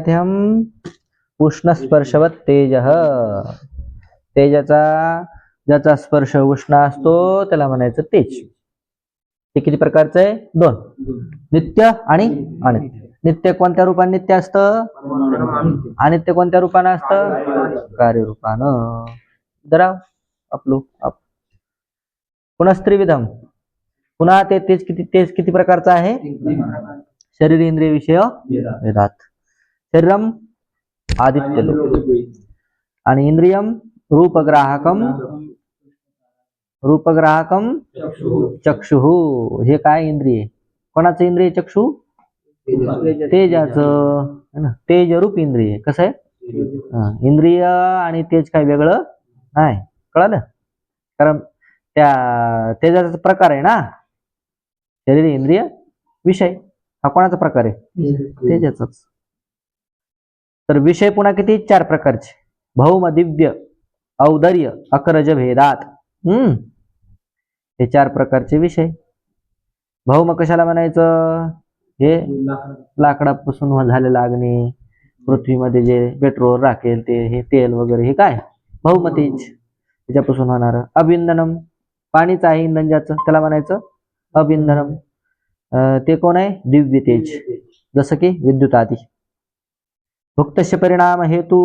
मध्यम उष्णस्पर्शवत तेज. तेजाचा ज्याचा स्पर्श उष्ण असतो त्याला म्हणायचं तेज. ते किती प्रकारचं आहे? दोन. नित्य आणि अनित्य. नित्य कोणत्या रूपाने नित्य असतं? अनित्य कोणत्या रूपानं असतं? कार्यरूपानं. जरा आपलो आप. पुन्हा स्त्रीविधम. पुन्हा ते तेज किती तेज किती प्रकारचं आहे? शरीर इंद्रिय विषय वेदात. शरीरम आदित्य लोक आणि इंद्रियम रूपग्राहकम रूपग्राहकम चक्षु। हे काय इंद्रिय? कोणाचं इंद्रिय चक्षु? तेजाचं तेज रूप इंद्रिय कसं आहे? इंद्रिय आणि तेज काय वेगळं? नाही कळालं? कारण त्या तेजाचा प्रकार आहे ना? शरीर इंद्रिय विषय हा कोणाचा प्रकार आहे? तेजाचाच. तर विषय पुन्हा किती? चार प्रकारचे. भौम दिव्य औदर्य अकरज भेदात. हम्म. हे चार प्रकारचे विषय. भौम कशाला म्हणायचं? हे लाकडापासून हो- झालेलं अग्नी पृथ्वीमध्ये जे पेट्रोल राखेल ते हे तेल वगैरे हे काय? भौमतीच त्याच्यापासून होणार. अभिंदनम पाणीच आहे इंधन ज्याचं त्याला म्हणायचं अभिंदनम ते कोण आहे? दिव्य तेज जसं की विद्युत आदी भुक्तस्य परिणाम हेतू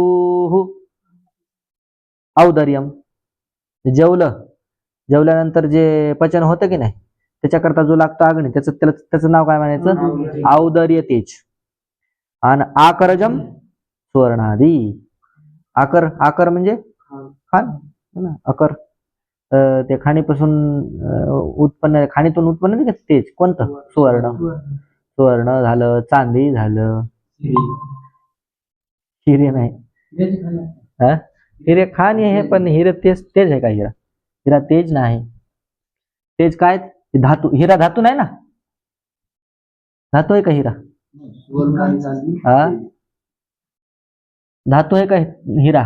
औदर्यम. जेवलं जेवल्यानंतर जे पचन होतं की नाही त्याच्याकरता जो लागतो अग्नी त्याचं त्याला त्याचं नाव काय म्हणायचं? औदर्य तेज आणि आकरजम स्वर्णादी. आकर आकर म्हणजे खान आकर. अकर ते खाणीपासून उत्पन्न खाणीतून उत्पन्न नाही का? तेज. कोणतं? सुवर्ण. सुवर्ण झालं चांदी झालं. हिरे नाही। हा? हिरे खान हे पण हिरे तेज तेज आहे का हिरा? हिरा तेज नाही। तेज काय? धातू हिरा धातू नाही ना? धातू आहे का हिरा? हा? धातू आहे का हिरा?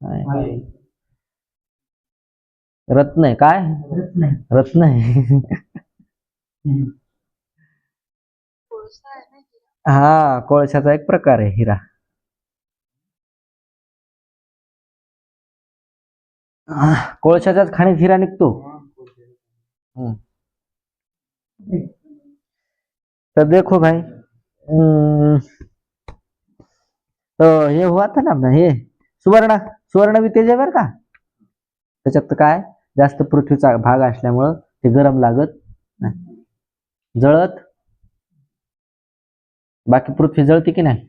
नाही. रत्न आहे काय? रत्न आहे हा कोळशाचा एक प्रकार आहे हिरा. कोळशाच्याच खाणीत हिरा निघतो. तर देखो भाई तो हे हो हुआ था ना अपना हे सुवर्ण सुवर्ण बी आहे बरं का? त्याच्यात तर काय? जास्त पृथ्वीचा भाग असल्यामुळं ते गरम लागत नाही. जळत बाकी पृथ्वी जळते की नाही?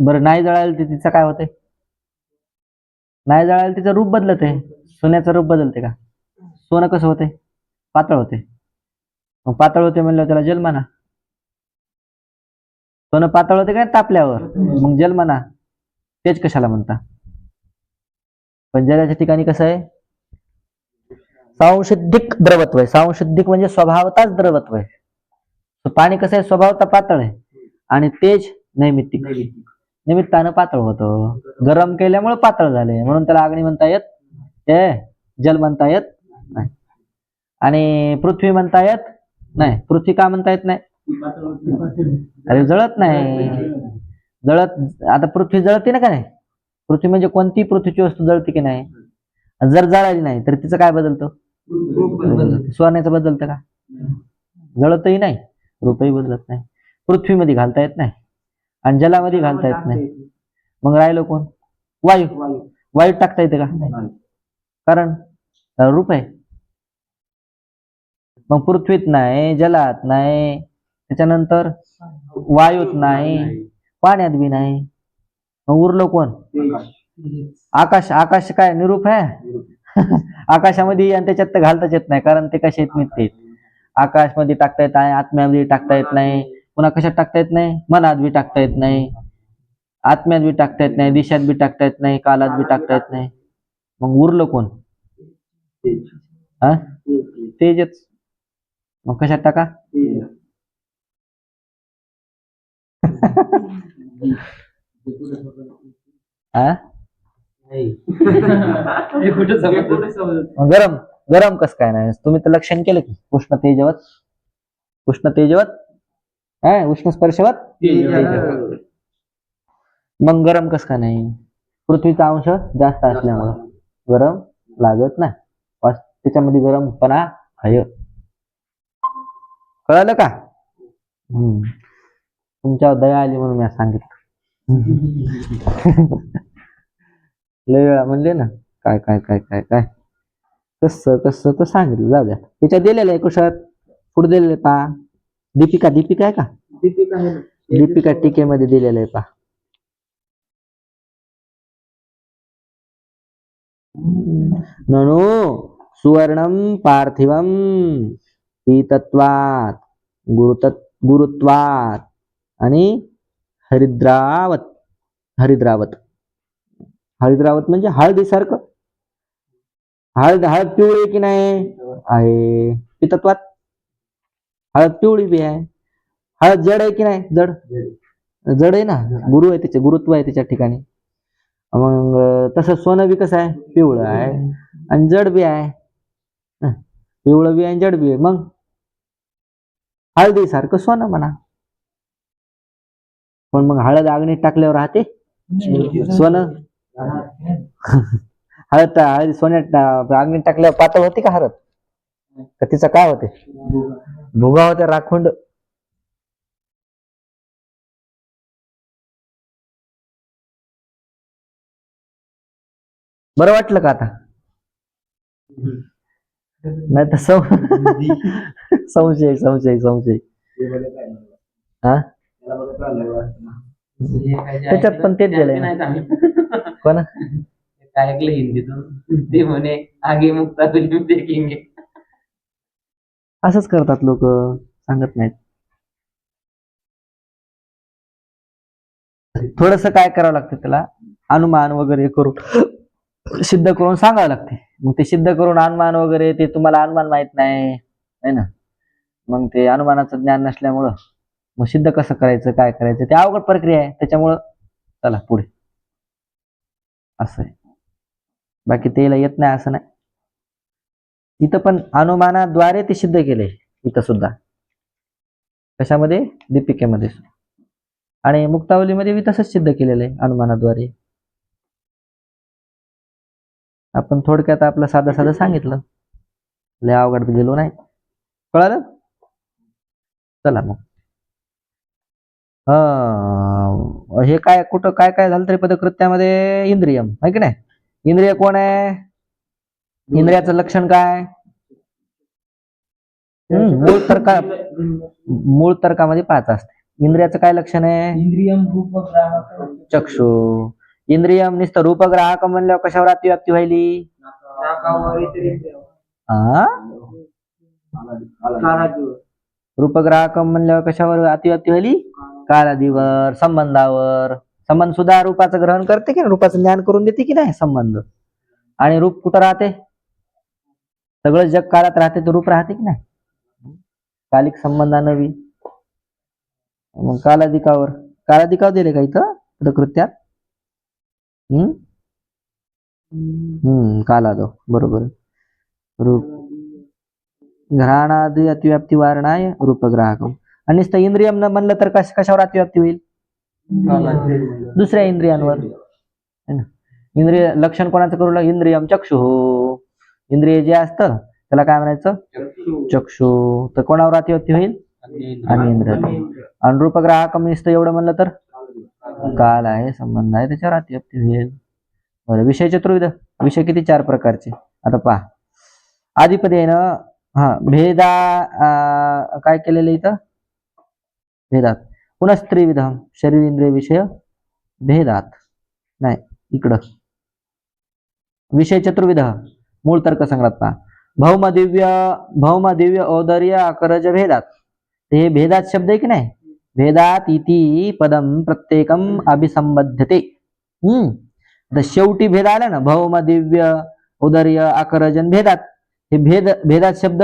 बरं नाही जळायला ते तिचं काय होतंय? नाही जळायला तिचं रूप बदलत आहे सोन्याचं रूप बदलते का? सोनं कसं होते पातळ होते मग पातळ होते म्हणलं त्याला जल म्हणा. सोनं पातळ होते काय तापल्यावर. मग जलमाना तेच कशाला म्हणता? पण जलाच्या ठिकाणी कसं आहे? सांशुद्धिक द्रवत्व आहे. सांशुद्धिक म्हणजे स्वभावताच द्रवत्व आहे. पाणी कसं आहे? स्वभावता पातळ आहे. आणि तेज नैमित्तिक. निमित्तानं पातळ होतं. गरम केल्यामुळे पातळ झाले म्हणून त्याला अग्नी म्हणता येत ते जल म्हणता येत नाही. आणि पृथ्वी म्हणता येत नाही. पृथ्वी का म्हणता येत नाही? अरे जळत नाही. जळत आता पृथ्वी जळते ना का नाही? पृथ्वी म्हणजे कोणती पृथ्वीची वस्तू जळते की नाही? जर जळाली नाही तर तिचं काय बदलतं. सुवर्णाचं बदलतं का? जळतही नाही. रूपही बदलत नाही. पृथ्वीमध्ये घालता येत नाही. आणि जलामध्ये घालता येत नाही. मग राहिलं कोण? वायू. वायूत टाकता येते का? कारण त्याला रूप. आहे मग पृथ्वीत नाही जलात नाही त्याच्यानंतर वायूत नाही पाण्यात बी नाही. मग उरलं कोण? आकाश. आकाश. काय? निरूप आहे? आकाशामध्ये आणि त्याच्यात तर घालताच येत नाही कारण ते कसे येत नाहीत ते आकाशमध्ये टाकता येत नाही आत्म्यामध्ये टाकता येत नाही पुन्हा कशात टाकता येत नाही? मनात बी टाकता येत नाही. आत्म्यात बी टाकता येत नाही दिशात बी टाकता येत नाही कालात बी टाकता येत नाही. मग उरलं कोण? हा? तेजच. मग कशात टाका? गरम. गरम कस काय नाही? तुम्ही तर लक्षण केलं की उष्ण तेजवत उष्ण तेजवत हा उष्ण स्पर्शवत? मग गरम कस का नाही? पृथ्वीचा अंश जास्त असल्यामुळं गरम लागत नाही. त्याच्यामध्ये गरमपणा हय कळालं का? हम्म. तुमच्यावर दया आली म्हणून मी सांगितलं. लय वेळा म्हणले ना काय काय काय काय काय? कसं कसं तर सांगितलं जाऊ द्या. त्याच्यात दिलेलं आहे कुशात? पुढे दिलेलं आहे पा दीपिका दीपिका आहे का? दीपिका टीकेमध्ये दिलेलं आहे पा ननु सुवर्णम पार्थिवम पीतत्वात गुरुत गुरुत्वात आणि हरिद्रावत हरिद्रावत. हरिद्रावत म्हणजे हळदीसारखं. हळद हळद पिवळी आहे की नाही? आहे. पितत्वात हळद पिवळी बी आहे. हळद जड आहे की नाही? जड. जड आहे ना? गुरु आहे त्याचे गुरुत्व आहे त्याच्या ठिकाणी. मग तसं सोनं बी कसं आहे? पिवळं आहे. आणि जड बी आहे. पिवळं बी आहे आणि जड बी आहे. मग? हळदी सारखं सोनं म्हणा. पण मग हळद आगणीत टाकल्यावर राहते? सोनं? हळद हळद सोन्यात अं, आगणीत टाकल्यावर पातळ होती का हळद? का तिचं काय होते? भुगा होते राखोंड. बरं वाटलं का आता? नाही तर सं- संशय संशय संशय. हा? त्याच्यात पण तेच दिलंय ना. कोण? काय ऐकलं हिंदीतून ते म्हणे आगे मुक्ता फिल्म देखेंगे असंच करतात लोक सांगत नाहीत. थोडस काय करावं लागतं त्याला? अनुमान वगैरे करून. सिद्ध करून सांगावं लागते. मग ते सिद्ध करून अनुमान वगैरे ते तुम्हाला अनुमान माहीत नाही है ना? मग ते अनुमानाचं ज्ञान नसल्यामुळं. मग सिद्ध कसं करायचं काय करायचं ते अवघड प्रक्रिया आहे. त्याच्यामुळं चला पुढे. असं आहे. बाकी तेला येत नाही असं नाही. इथं पण अनुमानाद्वारे ते सिद्ध केले इथं सुद्धा. कशामध्ये? दीपिकेमध्ये. आणि मुक्तावलीमध्ये बी तसंच सिद्ध केलेलं आहे अनुमानाद्वारे आपण थोडक्यात आपलं साधं साधं सांगितलं. लय अवघड गेलो नाही. कळालं? चला मग. हा हे काय कुठं काय काय झालं तरी पदकृत्यामध्ये इंद्रियम आहे की नाही? इंद्रिय कोण आहे? इंद्रियाचं लक्षण काय? मूळ तर्का मूळ तर्कामध्ये पाच असते. इंद्रियाचं काय लक्षण आहे? इंद्रियम रूप ग्राहक चक्षु. इंद्रियम नुसतं रूपग्राहक म्हणल्यावर कशावर अतिव्याप्ती व्हायली? रूपग्राहक म्हणल्यावर कशावर अतिव्याप्ती व्हायली? कालादीवर संबंधावर. संबंध सुद्धा रूपाचं ग्रहण करते की रूपाचं ज्ञान करून देते की नाही संबंध? आणि रूप कुठं राहते? सगळं जग काळात राहते तर रूप राहते की नाही? कालिक संबंधानं बी मग कालाधिकावर. कालाधिकाव दिले का इथं? प्रकृत्यात हम्म? हम्म कालादो. बरोबर. रूप. घ्राणादी अतिव्याप्ती वारणाय रूपग्राहक आणि नुसतं इंद्रियम न म्हणलं तर कश कशावर अतिव्याप्ती होईल? दुसऱ्या इंद्रियांवर. है? इंद्रिय लक्षण कोणाचं करू लागलं? इंद्रियम चक्षु. इंद्रिय जे असतं त्याला काय म्हणायचं? चक्षु. तर कोणावर अतिव्याप्ती होईल? आणि इंद्रिय आणि रूपग्राहकम नुसतं एवढं म्हणलं तर? काल. आहे संबंध आहे त्याच्यावर अतिव्याप्ती होईल. बरं विषय चतुर्विध. विषय किती? चार प्रकारचे. आता पहा. आधिपती आहे ना हा भेदा काय केलेलं इथं? भेदात. पुन्हा स्त्रीविधम शरीर इंद्रिय विषय भेदात. नाही इकडं. विषय चतुर्विध मूळ तर्क संग्रात भौमदिव्य भौम दिव्य भौम दिव्य औदर्य अकरज भेदात. ते भेदात शब्द आहे की नाही? भेदात इति पदम प्रत्येकम अभिसंबद्धते हम्म. तर शेवटी भेद आला ना भौम दिव्य उदर्य आकरजन भेदात. हे भेद भेदात शब्द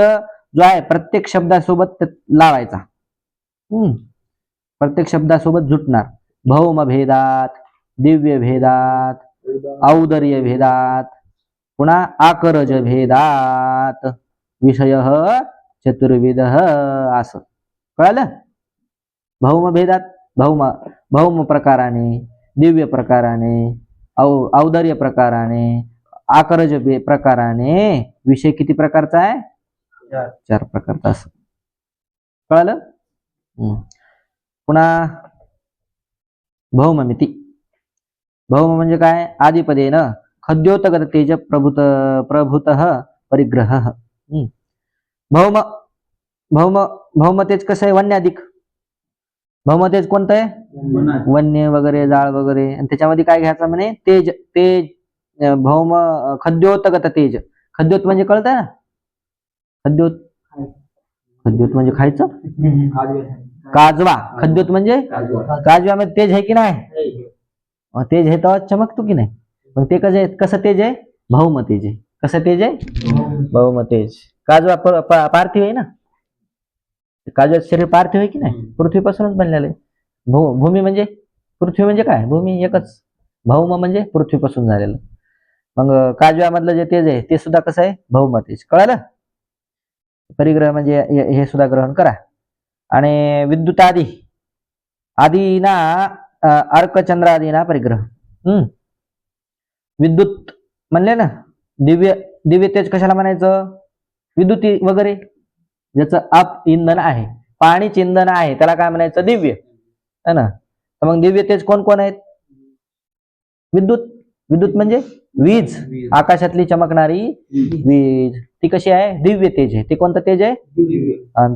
जो आहे प्रत्येक शब्दासोबत लावायचा. हम्म. प्रत्येक शब्दासोबत जुटणार. भौम भेदात दिव्य भेदात औदर्य भेदात पुन्हा आकरज भेदात विषय चतुर्विध असं. कळालं? भौम भेदात भौम भौम प्रकाराने दिव्य प्रकाराने औ औदर्य प्रकाराने आकरज प्रकाराने. विषय किती प्रकारचा आहे? चार. प्रकारचा असं. कळालं. पुन्हा भौममिती भौम म्हणजे काय? आदिपदेन खद्योतगत तेज प्रभुत प्रभुत परिग्रह. भौम भौम भौमतेज कसं आहे? वन्याधिक भौमतेज कोणतं आहे वन्य वगैरे जाळ वगैरे. आणि त्याच्यामध्ये काय घ्यायचं म्हणे? तेज तेज भौम खद्योतगत तेज. खद्योत म्हणजे कळतंय ना? खद्योत. खद्योत म्हणजे खायचं? काजवा खद्योत म्हणजे? काजव्यामध्ये तेज आहे की नाही? तेज आहे तेव्हा चमकतो की नाही? मग ते कसं आहे? कसं तेज आहे? भौम तेज आहे. कसं तेज आहे? भौम तेज. काजवा पार्थिव आहे ना? काजवाचं शरीर पार्थिव आहे की नाही? पृथ्वीपासूनच बनलेलं आहे. भू भूमी म्हणजे? पृथ्वी म्हणजे काय? भूमी एकच. भौम म्हणजे पृथ्वीपासून झालेलं. मग काजव्यामधलं जे तेज आहे ते सुद्धा कसं आहे? भौम तेज. कळालं? परिग्रह म्हणजे हे सुद्धा ग्रहण करा. आणि विद्युत आदी. आदीना अं, अर्कचंद्र आदीना परिग्रह. हम्म. विद्युत म्हणले ना दिव्य दिव्य तेज कशाला म्हणायचं? विद्युती वगैरे. ज्याचं अप इंधन आहे. पाणीच इंधन आहे. त्याला काय म्हणायचं? दिव्य. है ना? तर मग दिव्य तेज कोण कोण आहेत? विद्युत. विद्युत म्हणजे वीज. आकाशातली चमकणारी वीज. ती कशी आहे? दिव्य तेज आहे. ते कोणतं तेज आहे?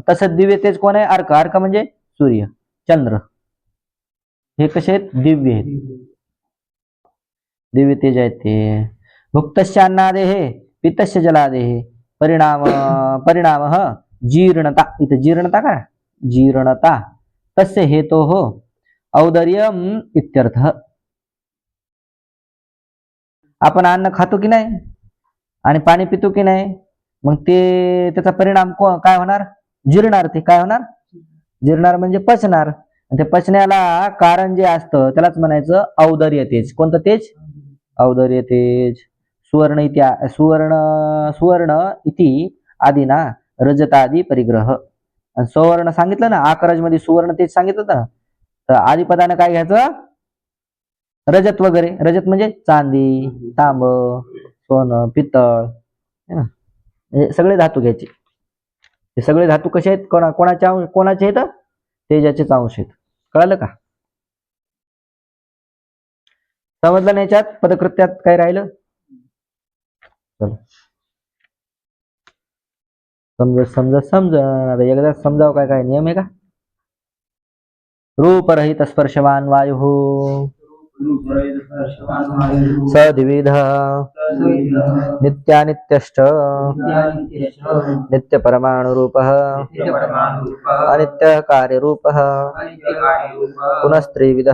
तसंच दिव्य तेज कोण आहे? अर्क. अर्क म्हणजे सूर्य. चंद्र. हे कसे आहेत? दिव्य आहेत. दिव्य. तेज आहेत ते. भुक्तस्य अन्नादेः पित्तस्य जलादेः परिणाम परिणाम जीर्णता. इथं जीर्णता का जीर्णता. तस्य हेतोः औदर्यम इत्यर्थ. आपण अन्न खातो की नाही? आणि पाणी पितो की नाही? मग ते त्याचा परिणाम काय होणार? जिरणार ते. काय होणार? जिरणार म्हणजे पचणार. ते पचण्याला कारण जे असतं त्यालाच म्हणायचं औदर्य तेज. कोणतं तेज? औदर्य तेज. सुवर्ण इत्या सुवर्ण सुवर्ण इति आदीना रजतादी परिग्रह. आणि सुवर्ण सांगितलं ना? आकरजमध्ये सुवर्ण तेज सांगितलं ना? तर आदी पदानं काय घ्यायचं? रजत वगैरे. रजत म्हणजे चांदी तांब सोनं पितळ. है ना? हे सगळे धातू घ्यायचे. हे सगळे धातू कसे आहेत? कोणा कोणाच्या अंश- कोणाचे आहेत? तेजाचेच अंश आहेत. कळालं का? समजलं नाही याच्यात? पदकृत्यात काय राहिलं? चल. समजा समजा समजा. आता एकदा समजावं काय काय नियम आहे का? रूपरहित स्पर्शवान वायू सद्विध। नित्यानित्यश्च। नित्य परमाणु रूप अनित्य कार्य रूप पुनस्त्रिविध।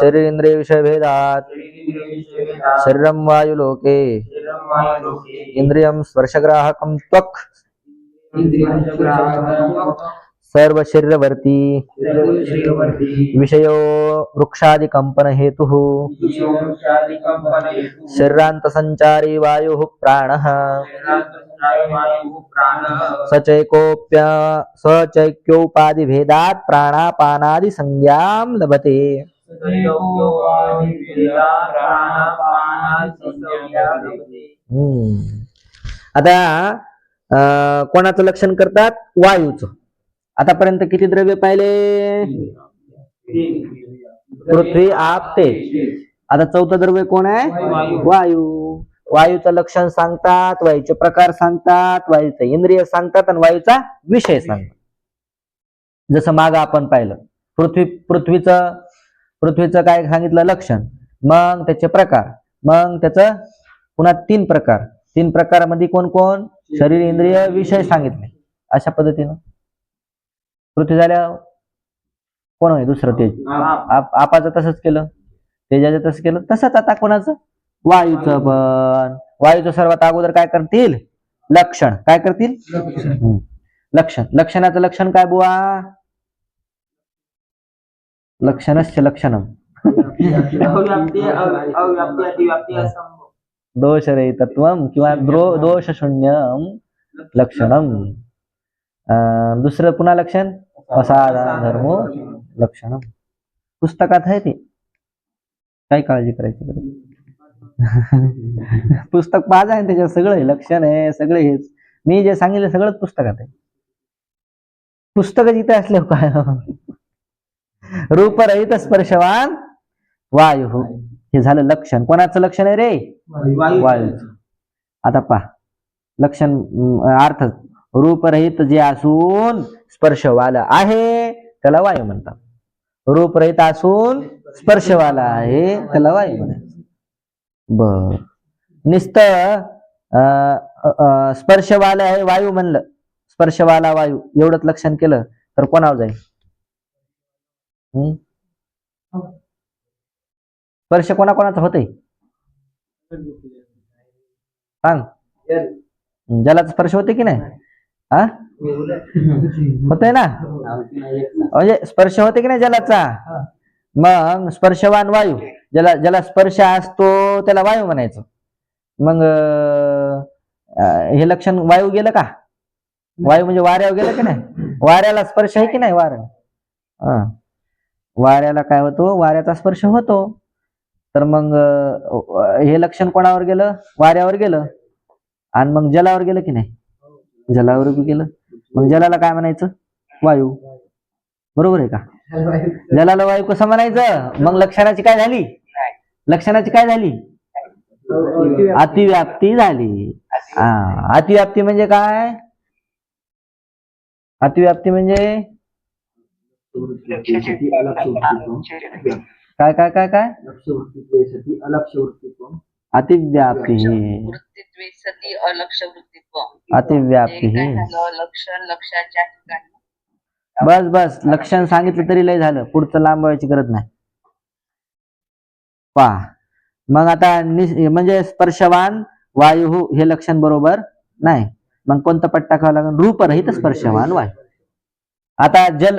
शरीरेन्द्रिय विषय भेदात शरीरम वायुलोके। इंद्रियम स्पर्शग्राहकम त्वक्। सर्व शरीरवर्ती विषयो वृक्षादि कंपन हेतु शरीरांत संचारी वायु प्राण सचैकोप्य सचैक्योपाधि भेदात प्राणापानादि संज्ञां लभते. आता कोणाचं लक्षण करतात? वायूचं। आतापर्यंत किती द्रव्य पाहिले? पृथ्वी आप तेज. आता चौथं द्रव्य कोण आहे? वायू. वायूचं लक्षण सांगतात वायूचे प्रकार सांगतात वायूचे इंद्रिय सांगतात आणि वायूचा विषय सांगतात. जसं माग आपण पाहिलं पृथ्वी पृथ्वीचं पृथ्वीचं काय सांगितलं? लक्षण. मग त्याचे प्रकार. मग त्याचं पुन्हा तीन प्रकार. तीन प्रकारामध्ये कोण कोण? शरीर इंद्रिय विषय सांगितले. अशा पद्धतीनं. पृथ्वी झाल्यावर कोण होय दुसरं तेज? आप- आपाचं तसंच केलं. तेजाचं तसं केलं. तसंच आता कोणाचं? वायूचं पण. वायूचं सर्वात अगोदर काय करतील? लक्षण. काय करतील? हम्म. लक्षण. लक्षणाचं लक्षण काय बुवा? लक्षणस्य लक्षणम दोष रे तत्वम किंवा द्रो दोष शून्यम लक्षणम अं, दुसरं पुन्हा लक्षण? असाधारण. धर्म लक्षण. पुस्तकात आहे ते. काय काळजी करायची गरज नाही. पुस्तक माझं आहे त्याच्यात सगळं आहे. लक्षण आहे सगळं हेच. मी जे सांगितलं सगळंच पुस्तकात आहे. पुस्तक जिथे असल्यावर काय? रूपरहित स्पर्शवान वायू. हे झालं लक्षण. कोणाचं लक्षण आहे रे? वायूचं. आता पहा. लक्षण अं, अर्थ रूपरहित जे असून स्पर्शवाला आहे त्याला वायू म्हणतात. रूपरहित असून स्पर्शवाला आहे त्याला वायू म्हणायचं बर. निस्त स्पर्शवाला आहे वायू म्हणलं. स्पर्शवाला वायू. एवढंच लक्षण केलं तर कोणावर जाईल? स्पर्श कोणाकोणाचा होतंय? सांग. जलाचा स्पर्श होते की नाही? हा? होतंय ना? म्हणजे स्पर्श होते की नाही जलाचा? मग स्पर्शवान वायू ज्याला ज्याला स्पर्श असतो त्याला वायू म्हणायचं. मग हे लक्षण वायू गेलं का? वायू म्हणजे वाऱ्यावर गेलं की नाही? वाऱ्याला स्पर्श आहे की नाही वारा हा. वाऱ्याला काय होतो? वाऱ्याचा स्पर्श होतो. तर मग हे लक्षण कोणावर गेलं? वाऱ्यावर गेलं. आणि मग जलावर गेलं की नाही? जलावर उभी केलं. मग जलाला काय म्हणायचं? वायू. बरोबर आहे का? जलाला वायू कसं म्हणायचं? मग लक्षणाची काय झाली? लक्षणाची काय झाली? अतिव्याप्ती झाली. अतिव्याप्ती म्हणजे काय? अतिव्याप्ती म्हणजे? काय काय काय काय? अतिव्याप्ती वृत्तित्वे सती अलक्ष वृत्तित्व. अतिव्याप्ती हे काय झालं? लक्षण लक्षाच्या ठिकाणी. बस बस. लक्षण सांगितलं तरी लय झालं. पुढचं लांब व्हायची गरज नाही. पहा. मग आता म्हणजे स्पर्शवान वायू हो, लक्षण बरोबर नाही. मग कोणतं पट टाकावं लागेल रूपरहित स्पर्शवान वायू. आता जल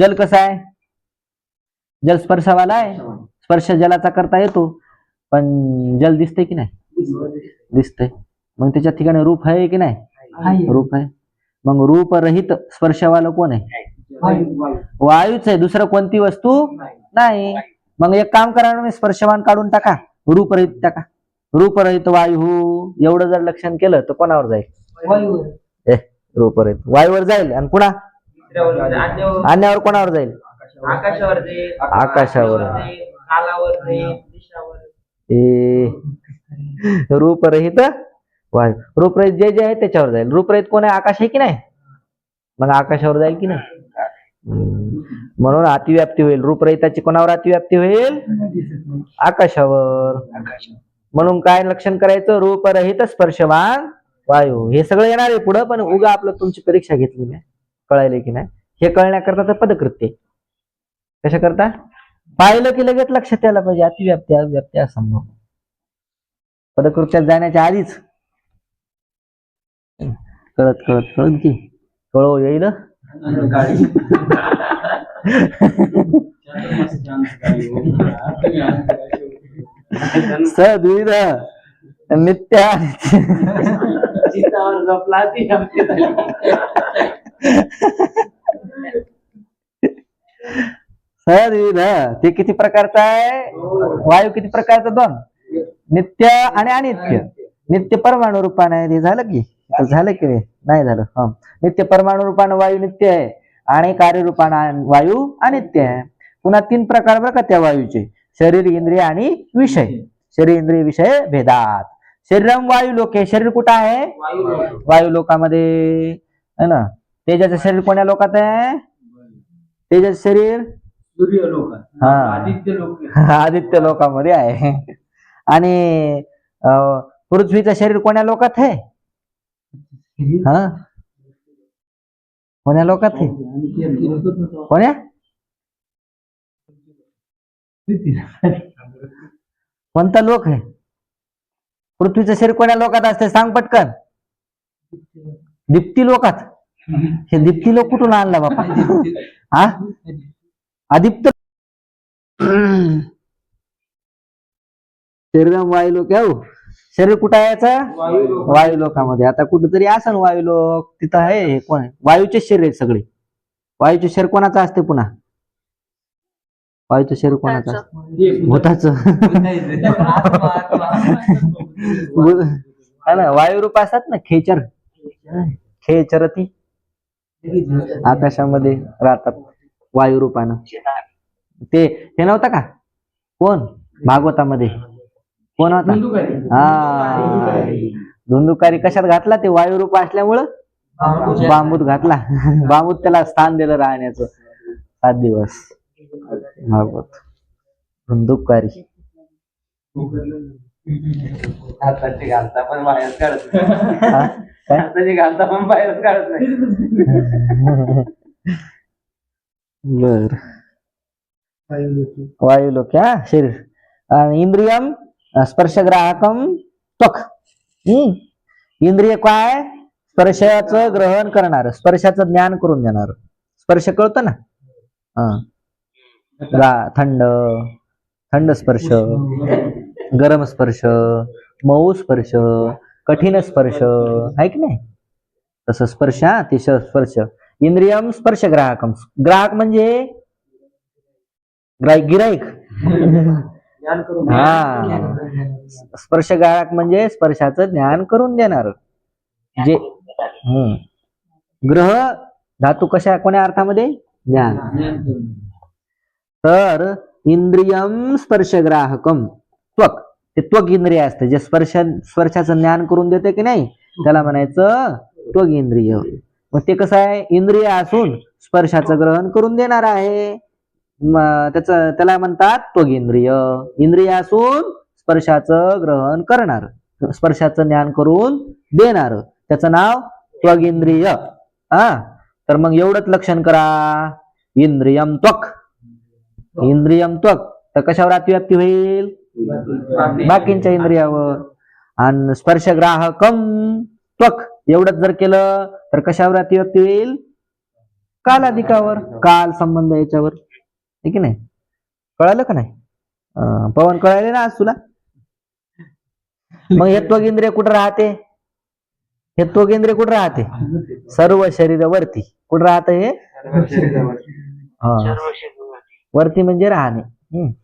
जल कसं आहे? जल स्पर्शवाला आहे. स्पर्श जलाचा करता येतो. पण जल दिसते की नाही? दिसतंय. मग त्याच्या ठिकाणी रूप आहे की नाही? रूप आहे. मग रूपरहित स्पर्शवाला कोण आहे? वायूच आहे. दुसरं कोणती वस्तू? नाही. मग एक काम करा मी स्पर्शवान काढून टाका. रूपरहित टाका. रूपरहित वायू. एवढं जर लक्षण केलं तर कोणावर जाईल? ए रूपरहित. वायूवर जाईल. आणि पुन्हा अन्यावर कोणावर जाईल? आकाशावर आकाशावर. जे, कालावर जे, दिशावर ए रूपरहित? वायू. रूपरहित जे जे आहे त्याच्यावर जाईल. रूपरहित कोण आहे? आकाश आहे की नाही? मग आकाशावर जाईल की नाही. म्हणून अतिव्याप्ती होईल. रूपरहिताची कोणावर अतिव्याप्ती होईल? आकाशावर. म्हणून काय लक्षण करायचं? रूपरहित स्पर्शवान वायू. हे सगळं येणार आहे पुढं पण उगा आपलं तुमची परीक्षा घेतली नाही. कळायले की नाही? हे कळण्याकरता तर पदकृत्य कशा करता पाहिलं की लगेच लक्षात यायला पाहिजे अतिव्याप्ती अव्याप्ती असंभव पदकृत्यात जाण्याच्या आधीच. कळत कळत कळत की. कळव येईल? सद्विध नित्या झोपला सर ते किती प्रकारचा आहे? वायू किती प्रकारचा? दोन. नित्य आणि अनित्य. नित्य परमाणु रूपाने आहे. ते झालं की? झालं की रे? नाही झालं. हा. नित्य परमाणु रूपाने वायू नित्य आहे आणि कार्यरूपान वायू अनित्य आहे. पुन्हा तीन प्रकार बरं का त्या वायूचे. शरीर इंद्रिय आणि विषय. शरीर इंद्रिय विषय भेदात. शरीरम वायू लोके. शरीर कुठं आहे? वायू वायू लोकामध्ये. है ना? तेजाचं शरीर कोण्या लोकात आहे? तेजाचं शरीर? सूर्य लोक. हा. आदित्य लोक. आदित्य लोकामध्ये आहे. आणि अं, पृथ्वीचं शरीर कोण्या लोकात आहे? हा. कोण्या लोकात आहे? कोण्या? कोणता लोक आहे? पृथ्वीचं शरीर कोण्या लोकात असते सांग पटकन. दीप्ती लोकात. हे दीप्ती लोक कुठून आणला बापा हा? आदित्य. शरीर वायू लोक आहे हो. शरीर कुठं आहे याचं? वायू लोक वायू लोकामध्ये आता कुठेतरी असन वायू लोक तिथं आहे हे कोण आहे? वायूचे शरीर आहेत सगळे. वायूचे शरीर कोणाचं असते पुन्हा? वायूचं शरीर कोणाचं असतं? भूताचं. आत्मा, आत्मा. भूत- हा ना वायू रूप असतात ना खेचर. खेचरती. आकाशामध्ये राहतात. वायू रूपानं ते हे नव्हतं का? कोण? भागवतामध्ये. कोण होता? हा. धुंदुकारी कशात घातला? ते वायू रूप असल्यामुळं बांबूत घातला. बांबूत त्याला स्थान दिलं राहण्याचं. सात दिवस. भागवत. धुंदुकारी. घालता पण बाहेरच काढत नाही. घालता पण बाहेरच काढत नाही. बर. वायू लोक हा? शरीर. इंद्रियम स्पर्शग्राहकम त्वक. हम्म. इंद्रिय काय? स्पर्शाचं ग्रहण करणार. स्पर्शाचं ज्ञान करून देणार. स्पर्श कळतो ना? हा. थंड. थंड स्पर्श. गरम स्पर्श. मऊ स्पर्श. कठीण स्पर्श. आहे की नाही? तसं स्पर्श हा? ते श- स्पर्श. इंद्रियम स्पर्श ग्राहकम ग्राहक म्हणजे? ग्राहक. गिराईक हा. स्पर्श ग्राहक म्हणजे स्पर्शाचं ज्ञान करून देणार. जे हम्म. ग्रह धातू कशा कोण्या अर्थामध्ये? ज्ञान. तर इंद्रियम स्पर्शग्राहकम त्वक. ते त्वक इंद्रिय असते. जे स्पर्श स्पर्शाचं ज्ञान करून देते की नाही? त्याला म्हणायचं त्वक इंद्रिय. मग ते कसं आहे? इंद्रिय असून स्पर्शाचं ग्रहण करून देणार आहे. त्याच त्याला म्हणतात तो इंद्रिय इंद्रिय असून स्पर्शाचं ग्रहण करणार. स्पर्शाचं ज्ञान करून देणार. त्याचं नाव त्वग इंद्रिय हा? तर मग एवढंच लक्षण करा. इंद्रियम त्वक. इंद्रियम त्वक. तर कशावर अतिव्याप्ती होईल? बाकींच्या इंद्रियावर. आणि स्पर्शग्राहकम त्वक. एवढंच जर केलं तर कशावर अतिव्याप्ती होईल कालाधिकावर काल संबंध याच्यावर. आहे की नाही? कळालं का नाही? पवन कळाले ना आज तुला? मग हे त्वग इंद्रिय कुठं राहते? हे त्वग इंद्रिय कुठं राहते? सर्व शरीरावरती. कुठं राहत हे. वरती म्हणजे राहणे.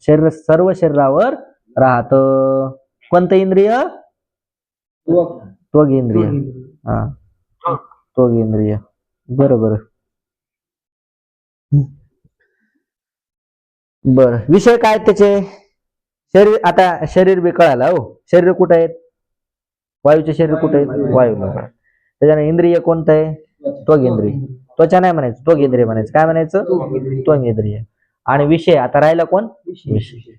शरीर सर्व शरीरावर राहत. कोणतं इंद्रिय? त्वग इंद्रिय हा. त्वग इंद्रिय बरोबर बर विषय काय त्याचे? शरीर आता शरीर बी कळालं हो. शरीर कुठं आहेत? वायूचे शरीर कुठे आहेत? वायू. त्याच्याने इंद्रिय कोणतं आहे? त्वग इंद्रिय त्वचा नाही म्हणायचं. त्वग इंद्रिय म्हणायचं. काय म्हणायचं? त्वग इंद्रिय आणि विषय आता राहिला कोण?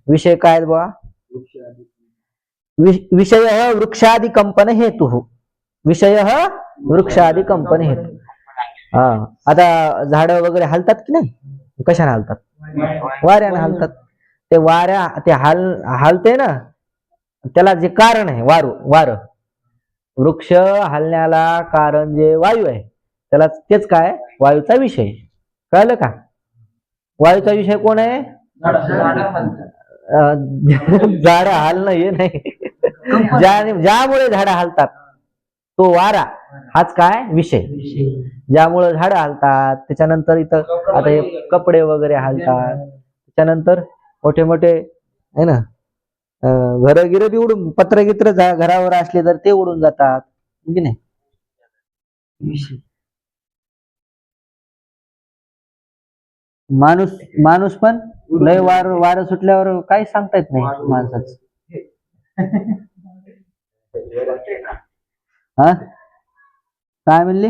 विषय. काय बघा वि- विषय वृक्षादि कंपन हेतु. विषय वृक्षादि कंपनी हेतु हा आता झाड वगैरे हालतात की नाही? कशाने हालतात? वाऱ्याने हालतात. ते वाऱ्या ते हाल हालते ना त्याला जे कारण आहे वारू वार. वृक्ष हालण्याला कारण जे वायू आहे त्याला तेच काय? वायूचा विषय. कळलं का? वायूचा विषय कोण आहे? झाड हालणं हे नाही. ज्या ज्यामुळे झाड हालतात तो वारा हाच काय विषय. ज्यामुळे झाड हालतात त्याच्यानंतर इथं आता हे कपडे वगैरे हालतात. त्याच्यानंतर मोठे मोठे आहे ना घर गिर बी उडून पत्र गित्र घरावर असले तर ते उडून जातात. की नाही? माणूस माणूस पण लय वार वारं सुटल्यावर काही सांगता येत नाही माणसाच? हा? काय म्हणले?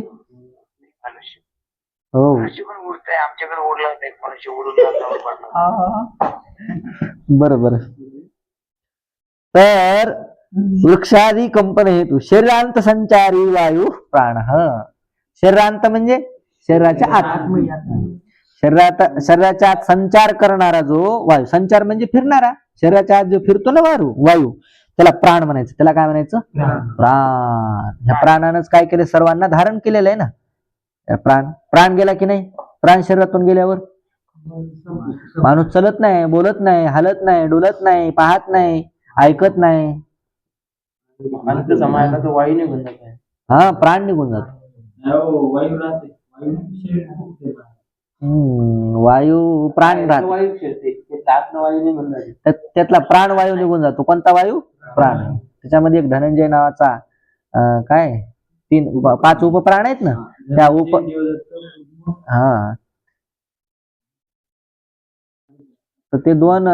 हो. मनुष्य आमच्याकडे उडला नाही उडून तर वृक्षादी कंपन हेतू शरीरांत संचारी वायू प्राण शरीरांत म्हणजे? शरीराच्या आत. शरीरात शरीराच्या आत संचार करणारा जो वायू संचार म्हणजे फिरणारा. शरीराच्या आत जो फिरतो ना वायू वायू. त्याला प्राण म्हणायचं. त्याला काय म्हणायचं? प्राण. ह्या प्राणानंच काय केलं? सर्वांना धारण केलेलं आहे ना? या प्राण. प्राण गेला की नाही? प्राण शरीरातून गेल्यावर? माणूस चलत नाही बोलत नाही हलत नाही डुलत नाही पाहत नाही ऐकत नाही. वायू निघून जातो हा प्राण निघून जातो. हम्म, वायू प्राण राहत. वायू खेळते ते तापनं वायू त्यातला निघून जातो. कोणता वायू? प्राण. त्याच्यामध्ये एक धनंजय नावाचा अं, काय? तीन उप- पाच उपप्राण आहेत ना? त्या उप हा. तर ते दोन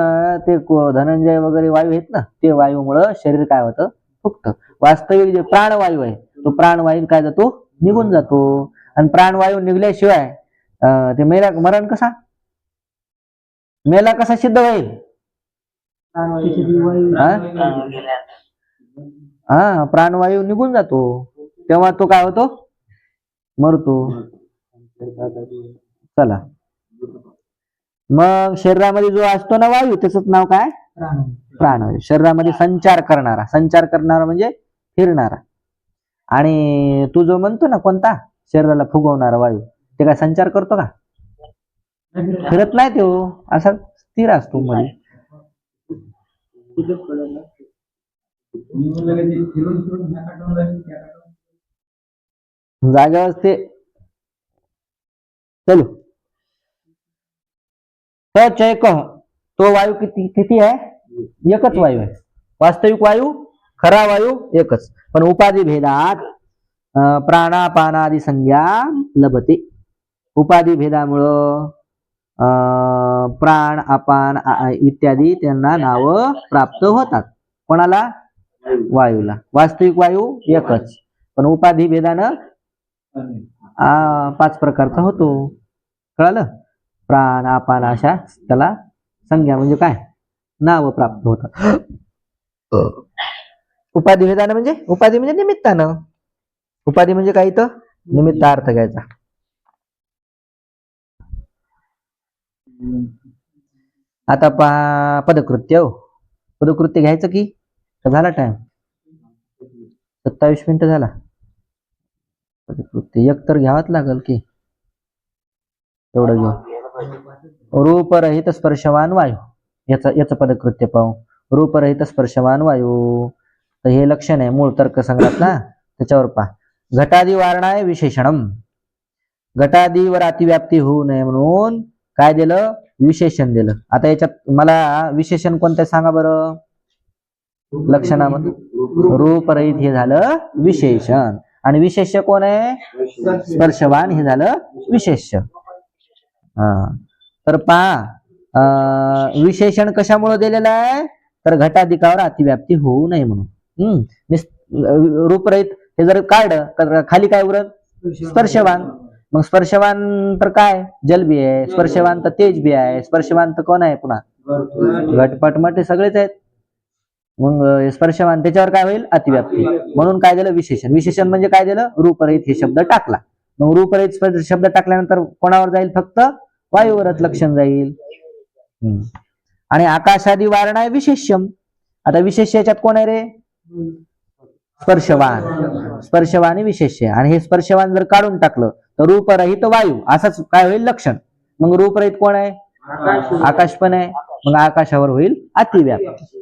ते धनंजय वगैरे वायू आहेत ना? ते वायूमुळं शरीर काय होतं? फुगतं. वास्तविक जे प्राणवायू आहे तो प्राणवायू काय जातो? निघून जातो. आणि प्राणवायू निघल्याशिवाय अं, ते मेला मरण कसा? मेला कसा सिद्ध होईल? हा? प्राणवायू निघून जातो. तेव्हा तो काय होतो? मरतो. चला. मग शरीरामध्ये जो असतो ना वायू त्याच नाव काय? प्राणवायू. शरीरामध्ये संचार करणारा. संचार करणारा म्हणजे फिरणारा. आणि तू जो म्हणतो ना कोणता? शरीराला फुगवणारा वायू. ते काय संचार करतो का? फिरत नाही तो. असा स्थिर असतो मध्ये जागेवर ते चलो. चय तो वायू किती किती आहे? एकच वायू आहे. वास्तविक वायू खरा वायू एकच. पण उपाधी भेदात प्राणापानादी संज्ञा लभते. उपाधी भेदामुळं प्राण अपान इत्यादी त्यांना नाव प्राप्त होतात. कोणाला? वायूला. वास्तविक वायू एकच. पण उपाधी भेदानं पाच प्रकारचा होतो. कळालं? प्राण अपान अशा त्याला संज्ञा म्हणजे काय? नाव प्राप्त होतात. उपाधी भेदानं म्हणजे? उपाधी म्हणजे निमित्तानं. उपाधी म्हणजे काय इथं? निमित्त अर्थ घ्यायचा. आता पहा पदकृत्य हो. पदकृत्य घ्यायचं की? झाला टाइम सत्तावीस मिनिट झाला. पदकृत्य एक तर घ्यावाच लागल की. एवढं घेऊ. रूपरहित स्पर्शवान वायू. याचं याचं पदकृत्य पाहू. रूपरहित स्पर्शवान वायू. तर हे लक्षण आहे मूळ तर्कसंग्रात ना त्याच्यावर पहा. घटादी वारणाय विशेषणम. घटादीवर अतिव्याप्ती होऊ नये म्हणून काय दिलं? विशेषण दिलं. आता याच्यात मला विशेषण कोणतं सांगा बरं. लक्षणामध्ये रूपरहित हे झालं विशेषण. आणि विशेष कोण आहे? स्पर्शवान हे झालं विशेष हा. तर पहा विशेषण कशामुळे दिलेलं आहे? तर घटाधिकावर अतिव्याप्ती होऊ नये म्हणून. हम्म. रूपरहित हे जर काढ तर खाली काय उरत स्पर्शवान. मग स्पर्शवान तर काय? जल बी आहे स्पर्शवान तर तेज बी आहे स्पर्शवान तर कोण आहे पुन्हा? घटपट मट. हे सगळेच आहेत. मग स्पर्शवान त्याच्यावर काय होईल? अतिव्याप्ती. म्हणून काय दिलं? विशेषण. विशेषण म्हणजे काय दिलं? रूपरहित हे शब्द टाकला. मग रूपरहित शब्द टाकल्यानंतर कोणावर जाईल? फक्त वायूवरच लक्षण जाईल. आणि आकाशादी वारण आहे विशेष्यम. आता विशेष याच्यात कोण आहे रे? स्पर्शवान. स्पर्शवान विशेष्य आणि हे स्पर्शवान जर काढून टाकलं तर रूपरहित वायू असंच काय होईल? लक्षण. मग रूपरहित कोण आहे? आकाश. पण आहे. मग आकाशावर होईल अतिव्याप्ती